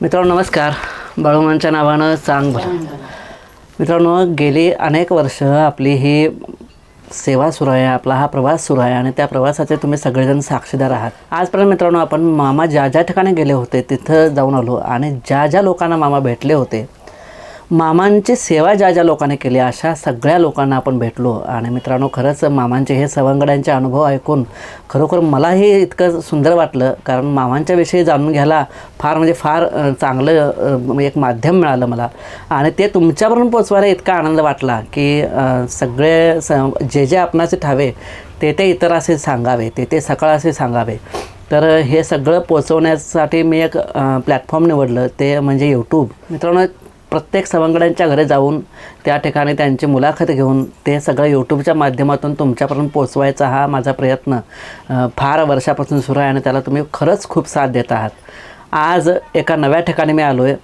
मित्रांनो नमस्कार. बाळूमांच्या नावानं चांग भला मित्रांनो गेली अनेक वर्ष आपली ही सेवा सुरू आहे आपला हा प्रवास सुरू आहे आणि त्या प्रवासाचे तुम्ही सगळेजण साक्षीदार आहात. आजपर्यंत मित्रांनो आपण मामा ज्या ज्या ठिकाणी गेले होते तिथं जाऊन आलो आणि ज्या ज्या लोकांना मामा भेटले होते मामांची सेवा ज्या ज्या लोकांनी केली अशा सगळ्या लोकांना आपण भेटलो. आणि मित्रांनो खरंच मामांचे हे सवंगड्यांचे अनुभव ऐकून खरोखर मलाही इतकं सुंदर वाटलं. कारण मामांच्याविषयी जाणून घ्यायला फार म्हणजे फार चांगलं एक माध्यम मिळालं मला. आणि ते तुमच्यापर्यंत पोचवायला इतका आनंद वाटला की सगळे स जे जे आपणाचे ठावे ते ते इतर असे सांगावे ते ते सकाळ असे सांगावे. तर हे सगळं पोचवण्यासाठी मी एक प्लॅटफॉर्म निवडलं ते म्हणजे यूट्यूब मित्रांनो प्रत्येक सवंगड्यांच्या घरी जाऊन त्या ठिकाणी त्यांची मुलाखत घेऊन ते सगळं यूट्यूबच्या माध्यमातून तुमच्यापर्यंत पोचवायचा हा माझा प्रयत्न फार वर्षापासून सुरू आहे आणि त्याला तुम्ही खरंच खूप साथ देत आहात. आज एका नव्या ठिकाणी मी आलो आहे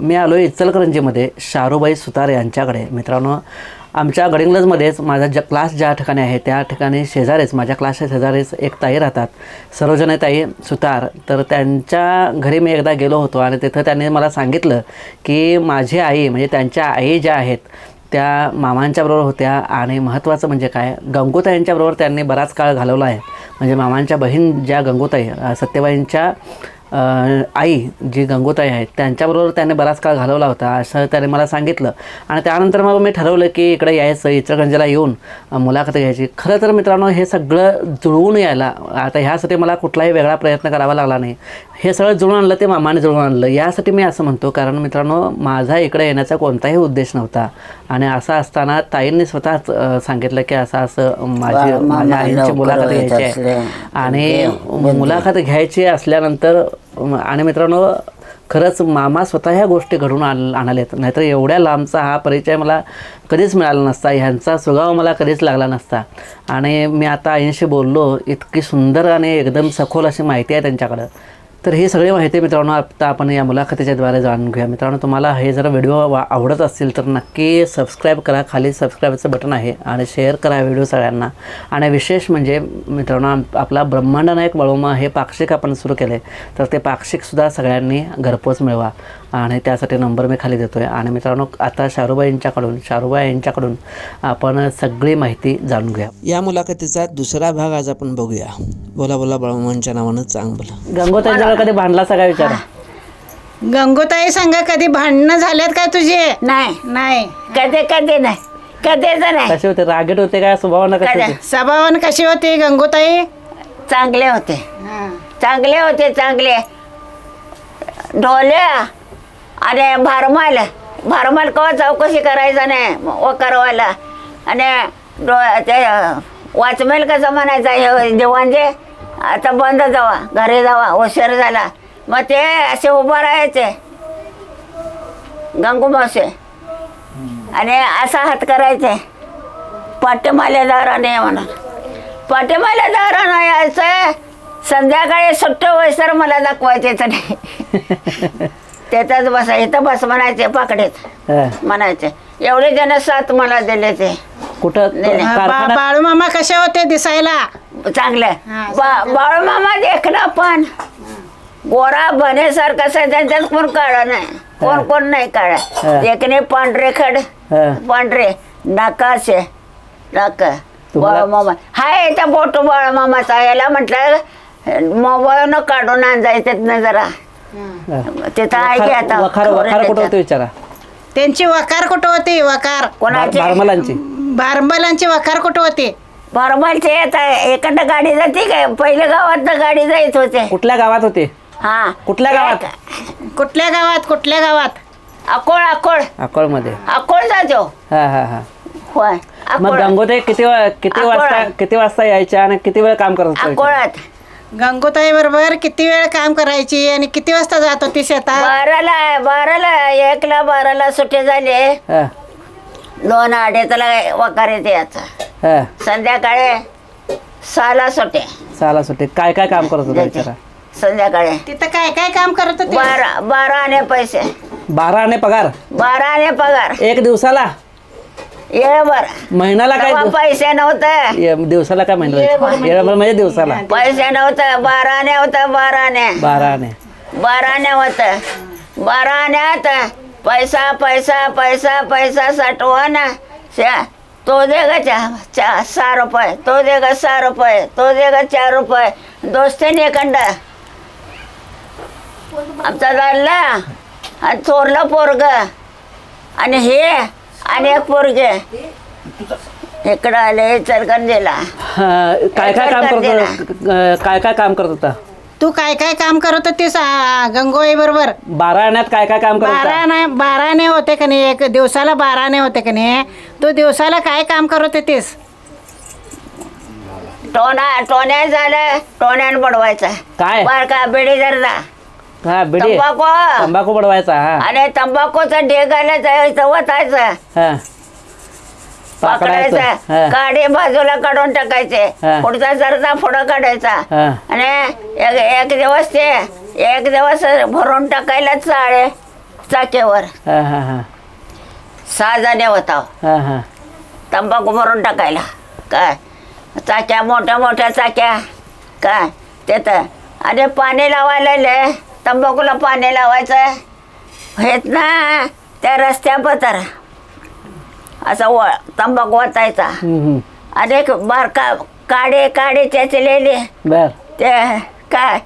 मी आलो आहे इचलकरंजीमध्ये शारूबाई सुतार यांच्याकडे. मित्रांनो आमच्या गडिंग्लजमध्येच माझा ज क्लास ज्या ठिकाणी आहे त्या ठिकाणी शेजारीच माझ्या क्लासच्या शेजारीच एक ताई राहतात. सरोजने ताई सुतार. तर त्यांच्या घरी मी एकदा गेलो होतो आणि तिथं त्यांनी मला सांगितलं की माझी आई म्हणजे त्यांच्या आई ज्या आहेत त्या मामांच्याबरोबर होत्या आणि महत्त्वाचं म्हणजे काय? गंगोताईंच्याबरोबर त्यांनी बराच काळ घालवला आहे. म्हणजे मामांच्या बहीण ज्या गंगोताई सत्यबाईंच्या आई जी गंगोताई आहेत त्यांच्याबरोबर त्याने बराच काळ घालवला होता असं त्याने मला सांगितलं. आणि त्यानंतर मग मी ठरवलं की इकडे यायचं इचलकरंजीला येऊन मुलाखत घ्यायची. खरं तर मित्रांनो हे सगळं जुळवून यायला आता ह्यासाठी मला कुठलाही वेगळा प्रयत्न करावा लागला नाही. हे सगळं जुळून आणलं ते मामाने जुळून आणलं. यासाठी मी असं म्हणतो कारण मित्रांनो माझा इकडे येण्याचा कोणताही उद्देश नव्हता. आणि असं असताना ताईंनी स्वतःच सांगितलं की असं असं माझी माझ्या आईची मुलाखत घ्यायची आहे. आणि मुलाखत घ्यायची असल्यानंतर आणि मित्रांनो खरंच मामा स्वतः ह्या गोष्टी घडून आण आणाल्यात नाहीतर एवढ्या लांबचा हा परिचय मला कधीच मिळाला नसता. ह्यांचा सुगाव मला कधीच लागला नसता. आणि मी आता आईंशी बोललो इतकी सुंदर आणि एकदम सखोल अशी माहिती आहे त्यांच्याकडं. तर ही सगळी माहिती मित्रांनो. आता आपण या मुलाखतीच्याद्वारे जाणून घेऊया. मित्रांनो तुम्हाला हे जर व्हिडिओ वा आवडत असतील तर नक्की सबस्क्राईब करा. खाली सबस्क्राईबचं बटन आहे आणि शेअर करा व्हिडिओ सगळ्यांना. आणि विशेष म्हणजे मित्रांनो आपला ब्रह्मांड नायक बळोमा हे पाक्षिक आपण सुरू केले तर ते पाक्षिकसुद्धा सगळ्यांनी घरपोच मिळवा. आणि त्यासाठी नंबर मी खाली देतो आहे आणि मित्रांनो आता शारूबाईंच्याकडून शारूबाई यांच्याकडून आपण सगळी माहिती जाणून घेऊया. या मुलाखतीचा दुसरा भाग आज आपण बघूया. बोला बोला बळमांच्या नावानं चांग बोला गंगोताईजवळ कधी भांडला सगळा विचारा. गंगोताई संग कधी भांडणं झाल्यात काय तुझे? नाही. नाही. कधी कधी नाही. कधीच नाही. कसे होते? रागेट होते काय? स्वभावानं कसे होते? सभावन कशी होती गंगोताई? चांगले होते. चांगले होते चांगले. ढोल्या आणि भारमाल. भारमाल कवा चौकशी करायचं नाही व करवायला आणि डो ते वाचमेल कसं म्हणायचं? हे दिवाणजे आता बंद जावा घरी जावा उशीर झाला. मग ते असे उभं राहायचे. गंगू मावशे. आणि असा हात करायचे. पाठीमाल्या दाराने म्हणून पाठीमाल्या दारानं यायचं. संध्याकाळी सुट्ट वयसर मला दाखवायचेच नाही. त्याच्यात बसा इथं बस म्हणायचे पाकडेत हा. म्हणायचे. एवढे जण साथ मला दिले ते. कुठं? बाळू मामा कसे होते दिसायला? चांगलं हा, बा- बाळूमामा देखला पण. गोरा बनेसारखं असं त्यांच्यात कोण काळा नाही. कोण कोण नाही. काळा एकने पांढरे खड. पांढरे नाकाशे. नाक. तुम्हाला- बाळूमामा हाय त्या फोटो बाळूमामाचा याला म्हटलं मोबाईल न काढून आणायचं ना जरा. तिथं आहे की आता. वखार वखार कुठं. होते विचारा. त्यांची वकार कुठं होती? वकार कोणाचे? बारमलांची. वकार कुठं होती? आता एखादं गाडी जाते काय? पहिल्या गावात गाडी जायत होते. कुठल्या गावात होते? हा. कुठल्या गावात? कुठल्या गावात कुठल्या गावात? अकोळ अकोळ. अकोळमध्ये. अकोळ जातो. हा हा हा. होय मग अकोळ. गंगोताई किती वा- किती. वाजता किती वाजता यायच्या आणि किती वेळ काम करत? अकोळात. गंगोताई बरोबर किती वेळ काम करायची आणि किती वाजता जात होती शेतात? बाराला बाराला एकला बाराला सुट्टी झाली. हा. दोन अडीचला वकार येते याचा हा. संध्याकाळी सहाला सुट्टी. साला सुट्टी. काय काय काम करत होता संध्याकाळी. तिथं काय काय काम करत होती? बारा बारा आणे पैसे. बारा आणि पगार? बारा आणे पगार. एक दिवसाला? येळभर. महिन्याला काय तेव्हा दिव- पैसे नव्हते. ये- दिवसाला काय महिना येळभर म्हणजे दिवसाला. पैसे नव्हतं. बाराने होतं बाराने. बाराने. बाराने होतं. बाराण्यात पैसा पैसा पैसा पैसा साठवून शा तो दे ग चा चा सहा रुपये तो दे ग सहा रुपये तो दे ग चार रुपये. दोस्तीने कंड आमचा झाला आणि थोरलं पोरग आणि हे आणि एक पोरगे. इकडं आले चरगंजीला हा, काय काय काम करत? होता काय काय काम करत होता? तू काय काय काम करत होतीस गंगोई बरोबर? बारा काय काय काम करत बाराने बाराने होते का नाही? एक दिवसाला बाराने होते का नाही? तू दिवसाला काय काम करत होतीस? टोना टोण्या झालं टोण्यान बडवायचा. काय? बिडी जरदा हा बिडी? तंबाखू. तंबाखू बडवायचा हा. आणि तंबाखूचं ढेगाला जायचं. वतायचं हा. पकडायचं. पकडायचं हा. काडी बाजूला काढून टाकायचे. हा. पुढचा जरदा पुढं काढायचा. हा. आणि एक एक दिवस ते एक दिवस भरून टाकायला चाळे चाकेवर. हा हा हा. सहा जणे होता हा हा. तंबाखू भरून टाकायला. काय? चाक्या मोठ्या मोठ्या चाक्या. काय? तिथं आणि पाणी लावायला लय तंबाखूला पाणी लावायचं. हेच ना त्या रस्त्या पतर असं व तंबाखू वाचायचा हम्म, एक बारका काडे काडे चेचलेले बर. ते काय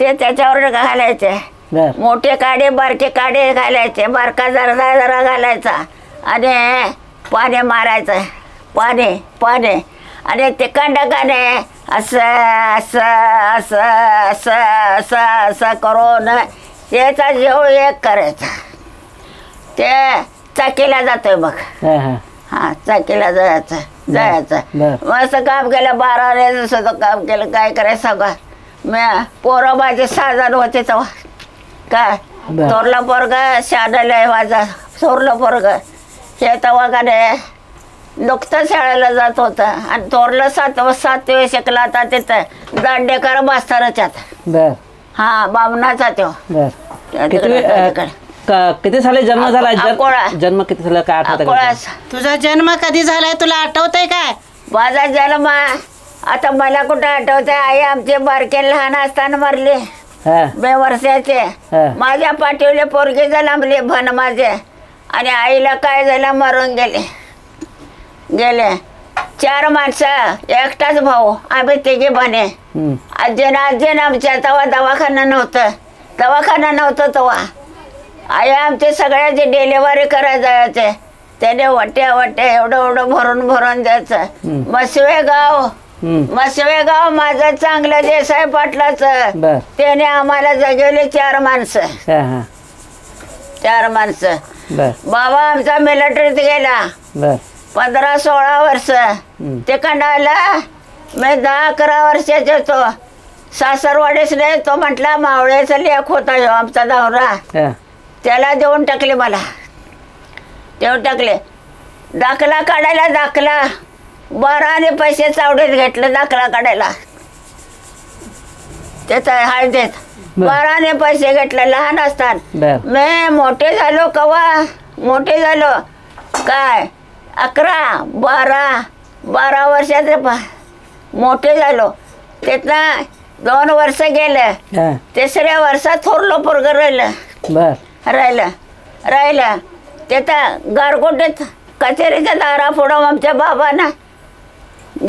ते त्याच्यावर घालायचे. बर. मोठे काडे बारके काडे घालायचे. बारका जरा जरा घालायचा. आणि पाणी मारायचं. पाणी पाणी आणि ते कंडकाने असं असं असं असं असं असं करून याचा जेव एक करायचा. ते चाकीला जातोय मग हा हा. हा चाकीला जायचं जायचं. बर. मस्त काम केलं बारा रे सुद्धा काम केलं काय करायचं सांगा. मी पोरं माझे सहा जण होते तेव्हा. काय? बर. थोरला पोरग शाळेला माझा. थोरलं पोरग. हे तेव्हा का नाही नुकतं शाळेला जात होतं. आणि थोरलं सात सातवे शिकला आता तिथं दांडेकर मास्तरच्यात बर. हा बामणाचा तो. बर. त्या किती तिकडे- अ, तिकडे. क- किती साली जन्म झाला? अकोळा. जन्म जन्म किती झाला? काय आठवत तुझा जन्म कधी झालाय? तुला आठवतंय काय? माझा जन्म आता मला कुठं आठवतंय? आई आमचे बारके लहान असताना मरले. हा. बे वर्षाचे. हा. माझ्या पाठीवले पोरगे जन्मले भन माझे. आणि आईला काय झालं? मरून गेले. गेले. चार माणसं एकटाच भाऊ. आम्ही तिघे बने. हम्म. आजीनं आजीनं आमच्या तेव्हा दवाखाना नव्हतं. दवाखाना नव्हतं तेव्हा आई आमचे सगळ्याचे डिलेवरी करायला जायचे. त्याने वट्या वट्या एवढं एवढं भरून भरून द्यायचं. मसवे गाव. मसवे गाव माझं चांगलं देसाई पाटलाचं. त्याने आम्हाला जगवले चार माणसं. चार माणसं. बाबा आमचा मिलिटरीत गेला. पंधरा सोळा वर्ष. ते कंडायला मी दहा अकरा वर्षाचे होतो. सासरवाडीच नाही तो म्हटला मावळ्याचा लेख होता आमचा दावरा हा. त्याला देऊन टाकले मला. देऊन टाकले. दाखला काढायला दाखला. बारा आणि पैसे चावडीत घेतले दाखला काढायला. त्याचं हळदीत बर. बाराने पैसे घेतले लहान असताना. बर. मी मोठे झालो कवा मोठे झालो. काय? अकरा बारा. बारा वर्षाचे पा मोठे झालो. तिथनं दोन वर्ष गेले. तिसऱ्या वर्षात थोरलं पोरग राहिलं. बर. राहिलं राहिलं. तिथं गारगोटीत कचेरीच्या दारा पुढं आमच्या बाबानं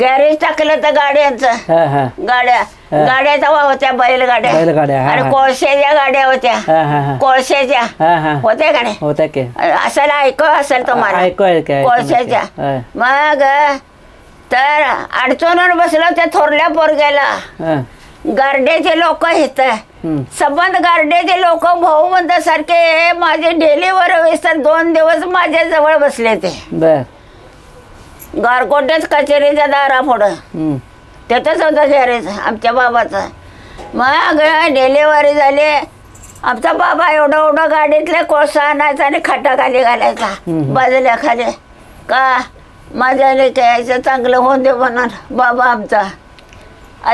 गॅरेज टाकलं तर गाड्यांचं. हा गाड्या गाड्या तेव्हा होत्या बैलगाड्या. बैलगाड्या, हा, आणि हा. कोळशाच्या गाड्या होत्या. हा हा हा. कोळशाच्या. हा हा. होत्या का नाही? होता की. असेल ऐकू असेल तुम्हाला. ऐकू ऐकू ऐकू कोळशाच्या. हा. मग तर अडचणून बसलो त्या थोरल्या पोरग्याला. हा. गारड्याचे लोक हम्म. संबंध गारड्याचे लोक भाऊ म्हणतासारखे माझे डेलीवर तर दोन दिवस माझ्या जवळ बसले ते. बर. गारकोटेच कचेरीच्या दारापुढं. हम्म. त्यातच होता गॅरेज आमच्या बाबाचा. मग डिलेवरी झाली. आमचा बाबा एवढं एवढं गाडीतले कोळसा आणायचा आणि खाटाखाली घालायचा बाजूला खाली का? माझ्या लेखायचं चांगलं होऊन दे म्हणून बाबा आमचा.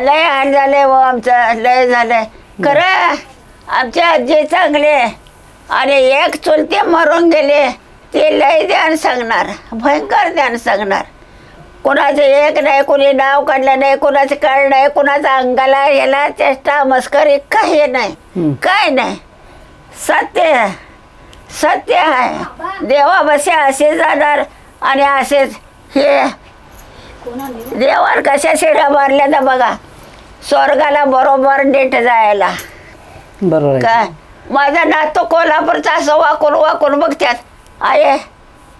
लय हाल झाले व आमचं लय झालंय खरं आमचे आजी चांगले. आणि एक चुलते मरून गेले ते लय ध्यान सांगणार भयंकर ध्यान सांगणार. कोणाचं एक नाही कोणी नाव काढलं नाही कोणाचं कळ नाही कोणाचा अंगाला याला चेष्टा मस्करी काही नाही. काय नाही. सत्य सत्य आहे. देवा बसे असे जाणार आणि असेच हे देवावर कशा शिड्या मारल्या तर बघा. स्वर्गाला बरोबर डेट जायला. बरोबर काय? माझा नातू कोल्हापूरचा असं वाकून वाकून बघत्यात. आहे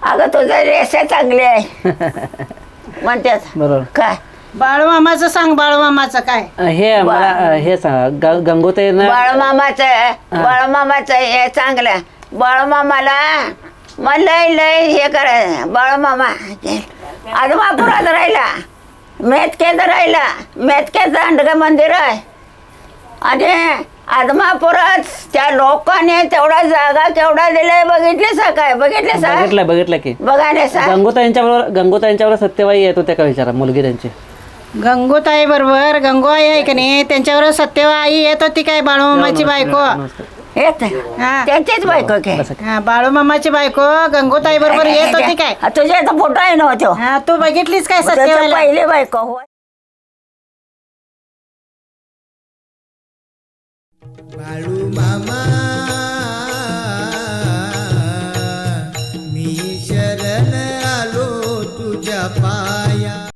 अगं तुझं रेषा चांगली आहे. म्हणतात बरोबर. काय? बाळूमामाचं सांग बाळूमामाचं काय? हे मला हे सांगा. ग- गंगोताईनं बाळमामाचं बाळमामाचं हे चांगलं बाळमामाला मग लय लय हे कराय बाळमामा आदमापुरात राहिला मेतकेत राहिला मेतकेत दांडग मंदिर आहे आणि आदमापुरात त्या लोकांनी तेवढा जागा केवढा दिलाय बघितले सा काय बघितले सा बघितलं बघितलं की बघायला सा गंगोताईंच्या बरोबर गंगोताईंच्या बरोबर सत्यवाई येत होत्या का विचारा मुलगी त्यांची गंगोताई बरोबर गंगोआई आहे की नाही त्यांच्यावर सत्यवाई येत होती काय बाळूमामाची बायको. येत. हा. त्यांचीच बायको काय हा, बाळूमामाची बायको गंगोताई बरोबर येत होती काय? हा, तुझ्या इथं फोटो आहे नव्हतो हा तू. बघितलीस काय त्याचं सत्यवाईला पहिले बायको हो बाळू मामा.